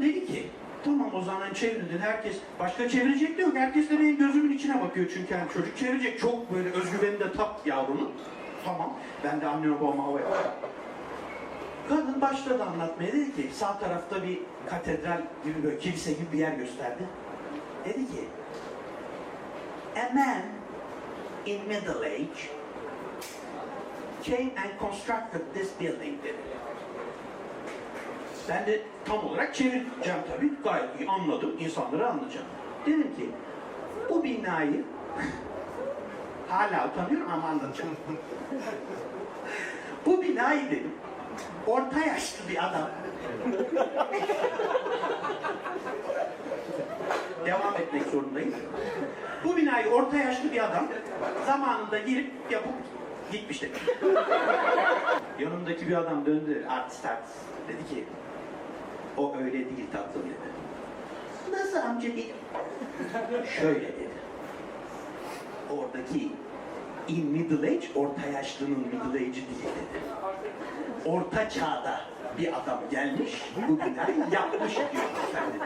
Kadın dedi ki tamam o zaman çevirin dedi. Herkes başka çevirecek de yok. Herkes de benim gözümün içine bakıyor çünkü yani çocuk çevirecek. Çok böyle özgüveni de tap yavrunun. Tamam ben de anneme babama havaya Kadın başladı anlatmaya dedi ki sağ tarafta bir katedral gibi böyle kilise gibi bir yer gösterdi. Dedi ki A man in middle age came and constructed this building dedi. Ben de tam olarak çevireceğim tabii. Gayet iyi anladım. insanlara anlayacağım. Dedim ki bu binayı hala utanıyorum ama anlatacağım. bu binayı dedim orta yaşlı bir adam devam etmek zorundayım. Bu binayı orta yaşlı bir adam zamanında girip yapıp gitmiş dedi. Yanımdaki bir adam döndü artist artist dedi ki o öyle değil tatlım dedi. Nasıl amca dedim. Şöyle dedi. Oradaki in middle age orta yaşlının middle age'i değil dedi. Orta çağda bir adam gelmiş bu binayı yapmış diyor efendim.